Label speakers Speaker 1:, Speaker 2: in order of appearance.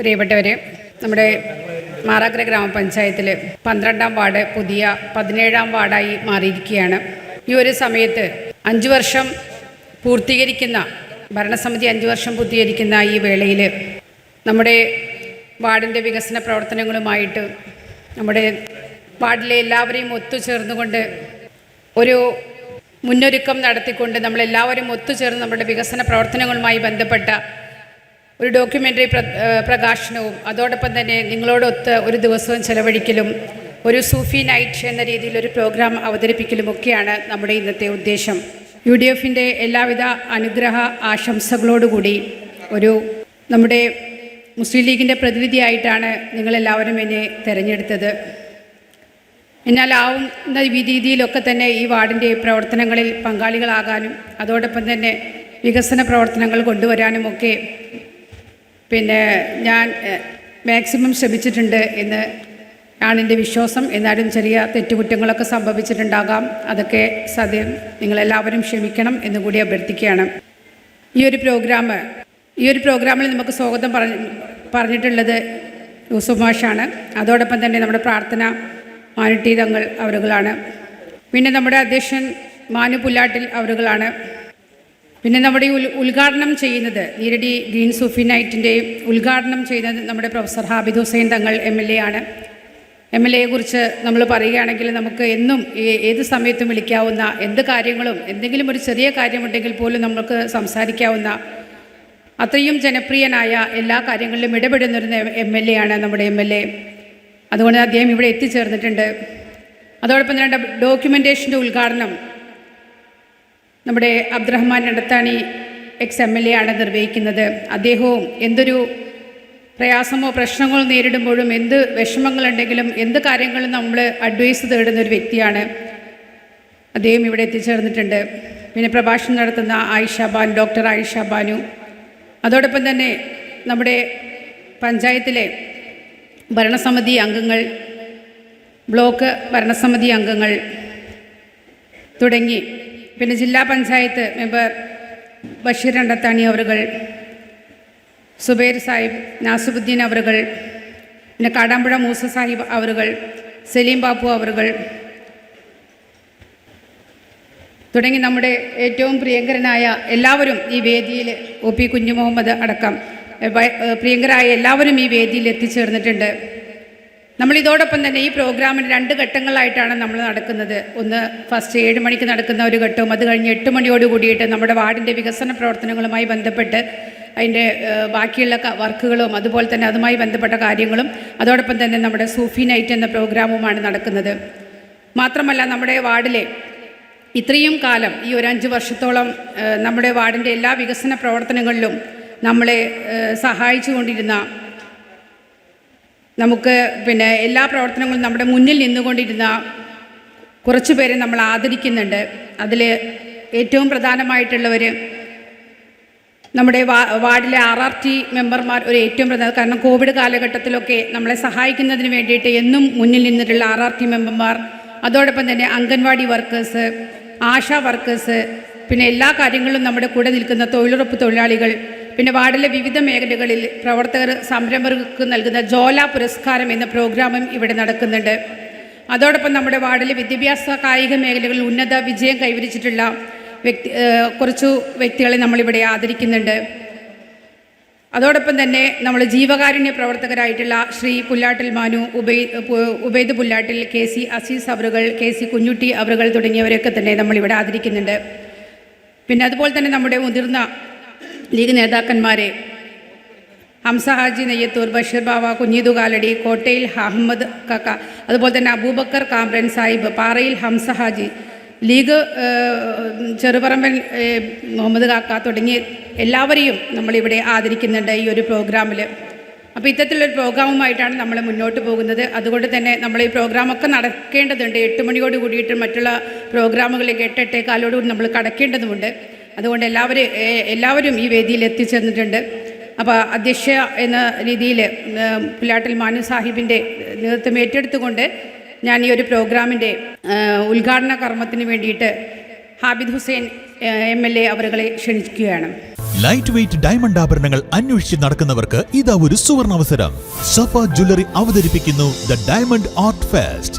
Speaker 1: പ്രിയപ്പെട്ടവരെ നമ്മുടെ മാറാക്കര ഗ്രാമപഞ്ചായത്തിൽ പന്ത്രണ്ടാം വാർഡ് പുതിയ പതിനേഴാം വാർഡായി മാറിയിരിക്കുകയാണ്. ഈ ഒരു സമയത്ത് അഞ്ചു വർഷം പൂർത്തീകരിക്കുന്ന ഭരണസമിതി അഞ്ചു വർഷം പൂർത്തീകരിക്കുന്ന ഈ വേളയിൽ നമ്മുടെ വാർഡിന്റെ വികസന പ്രവർത്തനങ്ങളുമായിട്ട് നമ്മുടെ വാർഡിലെ എല്ലാവരെയും ഒത്തുചേർന്നുകൊണ്ട് ഒരു മുന്നൊരുക്കം നടത്തിക്കൊണ്ട് നമ്മളെല്ലാവരും ഒത്തുചേർന്ന് നമ്മുടെ വികസന പ്രവർത്തനങ്ങളുമായി ബന്ധപ്പെട്ട ഒരു ഡോക്യുമെന്ററി പ്ര പ്രകാശനവും. അതോടൊപ്പം തന്നെ നിങ്ങളോടൊത്ത് ഒരു ദിവസവും ചെലവഴിക്കലും ഒരു സൂഫി നൈറ്റ് എന്ന രീതിയിൽ ഒരു പ്രോഗ്രാം അവതരിപ്പിക്കലും ഒക്കെയാണ് നമ്മുടെ ഇന്നത്തെ ഉദ്ദേശം. യു ഡി എഫിന്റെ എല്ലാവിധ അനുഗ്രഹ ആശംസകളോടുകൂടി ഒരു നമ്മുടെ മുസ്ലിം ലീഗിന്റെ പ്രതിനിധിയായിട്ടാണ് നിങ്ങളെല്ലാവരും എന്നെ തിരഞ്ഞെടുത്തത്. എന്നാൽ ആവുന്ന രീതിയിലൊക്കെ തന്നെ ഈ വാർഡിന്റെ പ്രവർത്തനങ്ങളിൽ പങ്കാളികളാകാനും അതോടൊപ്പം തന്നെ വികസന പ്രവർത്തനങ്ങൾ കൊണ്ടുവരാനും ഒക്കെ പിന്നെ ഞാൻ മാക്സിമം ശ്രമിച്ചിട്ടുണ്ട് എന്ന് ആണ് എന്റെ വിശ്വാസം. എന്നാലും ചെറിയ തെറ്റുകുറ്റങ്ങളൊക്കെ സംഭവിച്ചിട്ടുണ്ടാകാം. അതൊക്കെ സദ്യം നിങ്ങളെല്ലാവരും ക്ഷമിക്കണം എന്നുകൂടി അഭ്യർത്ഥിക്കുകയാണ്. ഈ ഒരു പ്രോഗ്രാം ഈ ഒരു പ്രോഗ്രാമിൽ നമുക്ക് സ്വാഗതം പറഞ്ഞ പറഞ്ഞിട്ടുള്ളത് യൂസുഫ് മാഷാണ് അതോടൊപ്പം തന്നെ നമ്മുടെ പ്രാർത്ഥന മാനുട്ടി തങ്ങൾ അവരുകളാണ്. പിന്നെ നമ്മുടെ അധ്യക്ഷൻ മാനു പുല്ലാട്ടിൽ അവരുകളാണ്. പിന്നെ നമ്മുടെ ഉദ്ഘാടനം ചെയ്യുന്നത് നീരടി ഗ്രീൻ സൂഫി നൈറ്റിന്റെ ഉദ്ഘാടനം ചെയ്യുന്നത് നമ്മുടെ professor Abid Hussain Thangal M L A ആണ്. എം എൽ എയെ കുറിച്ച് നമ്മൾ പറയുകയാണെങ്കിൽ നമുക്ക് എന്നും ഏത് സമയത്തും വിളിക്കാവുന്ന എന്ത് കാര്യങ്ങളും എന്തെങ്കിലും ഒരു ചെറിയ കാര്യമുണ്ടെങ്കിൽ പോലും നമുക്ക് സംസാരിക്കാവുന്ന അത്രയും ജനപ്രിയനായ എല്ലാ കാര്യങ്ങളിലും ഇടപെടുന്നൊരു എം എൽ എ ആണ് നമ്മുടെ എം എൽ എ. അതുകൊണ്ട് അദ്ദേഹം ഇവിടെ എത്തിച്ചേർന്നിട്ടുണ്ട്. അതോടൊപ്പം തന്നെ ഡോക്യുമെന്റേഷന്റെ ഉദ്ഘാടനം നമ്മുടെ Abdurahman Edathani ex M L A ആണ് നിർവഹിക്കുന്നത്. അദ്ദേഹവും എന്തൊരു പ്രയാസമോ പ്രശ്നങ്ങളോ നേരിടുമ്പോഴും എന്ത് വിഷമങ്ങളുണ്ടെങ്കിലും എന്ത് കാര്യങ്ങളും നമ്മൾ അഡ്വൈസ് തേടുന്ന ഒരു വ്യക്തിയാണ്. അദ്ദേഹം ഇവിടെ എത്തിച്ചേർന്നിട്ടുണ്ട്. പിന്നെ പ്രഭാഷണം നടത്തുന്ന ആയിഷ ബാൻ ഡോക്ടർ ആയിഷ ബാനു. അതോടൊപ്പം തന്നെ നമ്മുടെ പഞ്ചായത്തിലെ ഭരണസമിതി അംഗങ്ങൾ ബ്ലോക്ക് ഭരണസമിതി അംഗങ്ങൾ തുടങ്ങി പിന്നെ ജില്ലാ പഞ്ചായത്ത് മെമ്പർ ബഷീർ അണ്ടത്താണി അവറുകൾ സുബൈർ സാഹിബ് നാസുബുദ്ദീൻ അവറുകൾ പിന്നെ കാടാമ്പുഴ മൂസ സാഹിബ് അവറുകൾ സലീം ബാപ്പു അവറുകൾ തുടങ്ങി നമ്മുടെ ഏറ്റവും പ്രിയങ്കരനായ എല്ലാവരും ഈ വേദിയിൽ ഒ പി കുഞ്ഞു മുഹമ്മദ് അടക്കം പ്രിയങ്കരായ എല്ലാവരും ഈ വേദിയിൽ എത്തിച്ചേർന്നിട്ടുണ്ട്. നമ്മൾ ഇതോടൊപ്പം തന്നെ ഈ പ്രോഗ്രാമിന് രണ്ട് ഘട്ടങ്ങളായിട്ടാണ് നമ്മൾ നടക്കുന്നത്. ഒന്ന് ഫസ്റ്റ് ഏഴ് മണിക്ക് നടക്കുന്ന ഒരു ഘട്ടവും അത് കഴിഞ്ഞ് എട്ട് മണിയോട് കൂടിയിട്ട് നമ്മുടെ വാർഡിന്റെ വികസന പ്രവർത്തനങ്ങളുമായി ബന്ധപ്പെട്ട് അതിന്റെ ബാക്കിയുള്ള വർക്കുകളും അതുപോലെ തന്നെ അതുമായി ബന്ധപ്പെട്ട കാര്യങ്ങളും അതോടൊപ്പം തന്നെ നമ്മുടെ സൂഫി നൈറ്റ് എന്ന പ്രോഗ്രാമുമാണ് നടക്കുന്നത്. മാത്രമല്ല നമ്മുടെ വാർഡിലെ ഇത്രയും കാലം ഈ ഒരു അഞ്ച് വർഷത്തോളം നമ്മുടെ വാർഡിന്റെ എല്ലാ വികസന പ്രവർത്തനങ്ങളിലും നമ്മളെ സഹായിച്ചു കൊണ്ടിരുന്ന നമുക്ക് പിന്നെ എല്ലാ പ്രവർത്തനങ്ങളും നമ്മുടെ മുന്നിൽ നിന്നുകൊണ്ടിരുന്ന കുറച്ച് പേരെ നമ്മൾ ആദരിക്കുന്നുണ്ട്. അതിൽ ഏറ്റവും പ്രധാനമായിട്ടുള്ളവർ നമ്മുടെ വാ വാർഡിലെ ആർ ആർ ടി മെമ്പർമാർ ഒരു ഏറ്റവും പ്രധാന കാരണം കോവിഡ് കാലഘട്ടത്തിലൊക്കെ നമ്മളെ സഹായിക്കുന്നതിന് വേണ്ടിയിട്ട് എന്നും മുന്നിൽ നിന്നിട്ടുള്ള ആർ ആർ ടി മെമ്പർമാർ അതോടൊപ്പം തന്നെ അംഗൻവാടി വർക്കേഴ്സ് ആശാ വർക്കേഴ്സ് പിന്നെ എല്ലാ കാര്യങ്ങളിലും നമ്മുടെ കൂടെ നിൽക്കുന്ന തൊഴിലുറപ്പ് തൊഴിലാളികൾ പിന്നെ വാർഡിലെ വിവിധ മേഖലകളിൽ പ്രവർത്തകർ സംരംഭകർക്ക് നൽകുന്ന ജോല പുരസ്കാരം എന്ന പ്രോഗ്രാമും ഇവിടെ നടക്കുന്നുണ്ട്. അതോടൊപ്പം നമ്മുടെ വാർഡിലെ വിദ്യാഭ്യാസ കായിക മേഖലകളിൽ ഉന്നത വിജയം കൈവരിച്ചിട്ടുള്ള വ്യക്തി കുറച്ചു വ്യക്തികളെ നമ്മളിവിടെ ആദരിക്കുന്നുണ്ട്. അതോടൊപ്പം തന്നെ നമ്മൾ ജീവകാരുണ്യ പ്രവർത്തകരായിട്ടുള്ള ശ്രീ പുല്ലാട്ടിൽ മാനു ഉബൈ ഉബൈദ് പുല്ലാട്ടിൽ കെ സി അസീസ് അവറുകൾ കെ സി കുഞ്ഞുട്ടി അവറുകൾ തുടങ്ങിയവരൊക്കെ തന്നെ നമ്മളിവിടെ ആദരിക്കുന്നുണ്ട്. പിന്നെ അതുപോലെ തന്നെ നമ്മുടെ മുതിർന്ന ലീഗ് നേതാക്കന്മാരെ. ഹംസ ഹാജി നെയ്യത്തൂർ ബഷീർ ബാവ കുഞ്ഞീതു കാലടി കോട്ടയിൽ അഹമ്മദ് കക്ക അതുപോലെ തന്നെ അബൂബക്കർ കാമ്രൻ സാഹിബ് പാറയിൽ ഹംസ ഹാജി ലീഗ് ചെറുപറമ്പൻ മുഹമ്മദ് കാക്ക തുടങ്ങി എല്ലാവരെയും നമ്മളിവിടെ ആദരിക്കുന്നുണ്ട് ഈ ഒരു പ്രോഗ്രാമിൽ അപ്പോൾ ഇത്തരത്തിലൊരു പ്രോഗ്രാമുമായിട്ടാണ് നമ്മൾ മുന്നോട്ട് പോകുന്നത്. അതുകൊണ്ട് തന്നെ നമ്മൾ ഈ പ്രോഗ്രാമൊക്കെ നടക്കേണ്ടതുണ്ട്. എട്ട് മണിയോട് കൂടിയിട്ട് മറ്റുള്ള പ്രോഗ്രാമുകളിലേക്ക് എട്ട് എട്ടേകാലോടുകൂടി നമ്മൾ കടക്കേണ്ടതുമുണ്ട്. അതുകൊണ്ട് എല്ലാവരും എല്ലാവരും ഈ വേദിയിൽ എത്തിച്ചേർന്നിട്ടുണ്ട്. അപ്പോൾ അധ്യക്ഷ എന്ന രീതിയിൽ പുല്ലാട്ടിൽ മാനു സാഹിബിന്റെ നേതൃത്വം ഏറ്റെടുത്തുകൊണ്ട് ഞാൻ ഈ ഒരു പ്രോഗ്രാമിന്റെ ഉദ്ഘാടന കർമ്മത്തിന് വേണ്ടിയിട്ട് Abid Hussain M L A അവരുകളെ ക്ഷണിക്കുകയാണ്.
Speaker 2: ലൈറ്റ് വെയിറ്റ് ഡയമണ്ട് ആഭരണങ്ങൾ അന്വേഷിച്ച് നടക്കുന്നവർക്ക് ഇതാ ഒരു സുവർണ അവസരം. സഫ ജ്വല്ലറി അവതരിപ്പിക്കുന്നു the diamond art fest